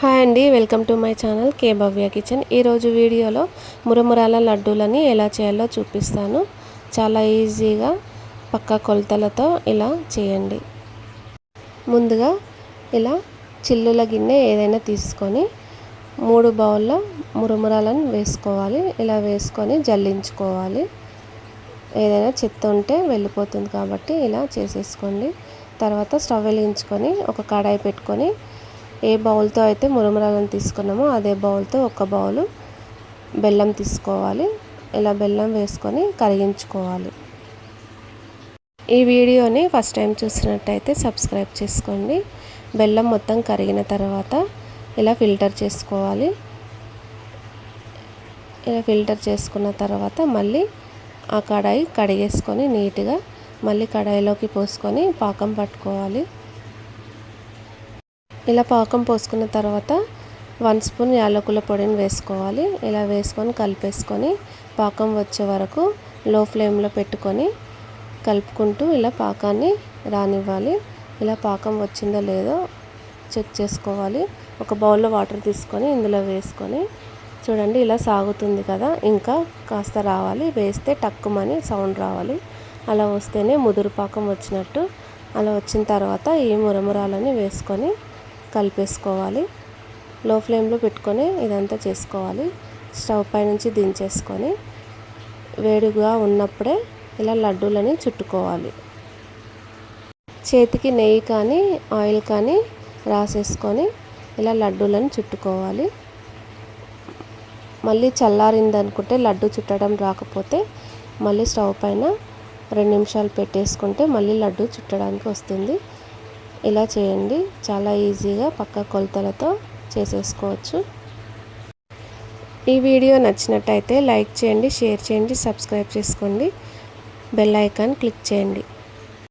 Hi అండి welcome to my channel K Bhavya kitchen. ఈరోజు వీడియోలో మురమురాల లడ్డూలని ఎలా చేయాలో చూపిస్తాను. చాలా ఈజీగా పక్క కొలతలతో ఇలా చేయండి. ముందుగా ఇలా చిల్లుల గిన్నె ఏదైనా తీసుకొని మూడు బౌల్ల మురమురాలను వేసుకోవాలి. ఇలా వేసుకొని జల్లించుకోవాలి. ఏదైనా చెత్త ఉంటే వెళ్ళిపోతుంది కాబట్టి ఇలా చేసేసుకోండి. తర్వాత స్టవ్ వెలిగించుకొని ఒక కడాయి పెట్టుకొని ఏ బౌల్తో అయితే మురమురాలను తీసుకున్నామో అదే బౌల్తో ఒక బౌలు బెల్లం తీసుకోవాలి. ఇలా బెల్లం వేసుకొని కరిగించుకోవాలి. ఈ వీడియోని ఫస్ట్ టైం చూసినట్టయితే సబ్స్క్రైబ్ చేసుకోండి. బెల్లం మొత్తం కరిగిన తర్వాత ఇలా ఫిల్టర్ చేసుకోవాలి. ఇలా ఫిల్టర్ చేసుకున్న తర్వాత మళ్ళీ ఆ కడాయి కడిగేసుకొని నీట్గా మళ్ళీ కడాయిలోకి పోసుకొని పాకం పట్టుకోవాలి. ఇలా పాకం పోసుకున్న తర్వాత వన్ స్పూన్ యాలకుల పొడిని వేసుకోవాలి. ఇలా వేసుకొని కలిపేసుకొని పాకం వచ్చే వరకు లో ఫ్లేమ్లో పెట్టుకొని కలుపుకుంటూ ఇలా పాకాన్ని రానివ్వాలి. ఇలా పాకం వచ్చిందో లేదో చెక్ చేసుకోవాలి. ఒక బౌల్లో వాటర్ తీసుకొని ఇందులో వేసుకొని చూడండి ఇలా సాగుతుంది కదా. ఇంకా కాస్త రావాలి. వేస్తే టక్కుమని సౌండ్ రావాలి. అలా వస్తేనే ముదురు పాకం వచ్చినట్టు. అలా వచ్చిన తర్వాత ఈ మురమురాలని వేసుకొని కలిపేసుకోవాలి. లో ఫ్లేమ్లో పెట్టుకొని ఇదంతా చేసుకోవాలి. స్టవ్ పై నుంచి దించేసుకొని వేడిగా ఉన్నప్పుడే ఇలా లడ్డూలని చుట్టుకోవాలి. చేతికి నెయ్యి కానీ ఆయిల్ కానీ రాసేసుకొని ఇలా లడ్డూలను చుట్టుకోవాలి. మళ్ళీ చల్లారింది అనుకుంటే లడ్డు చుట్టడం రాకపోతే మళ్ళీ స్టవ్ పైన రెండు నిమిషాలు పెట్టేసుకుంటే మళ్ళీ లడ్డు చుట్టడానికి వస్తుంది. ఇలా చేయండి. చాలా ఈజీగా పక్క కొలతలతో చేసేసుకోవచ్చు. ఈ వీడియో నచ్చినట్టయితే లైక్ చేయండి షేర్ చేయండి సబ్స్క్రైబ్ చేసుకోండి. బెల్ ఐకాన్ క్లిక్ చేయండి.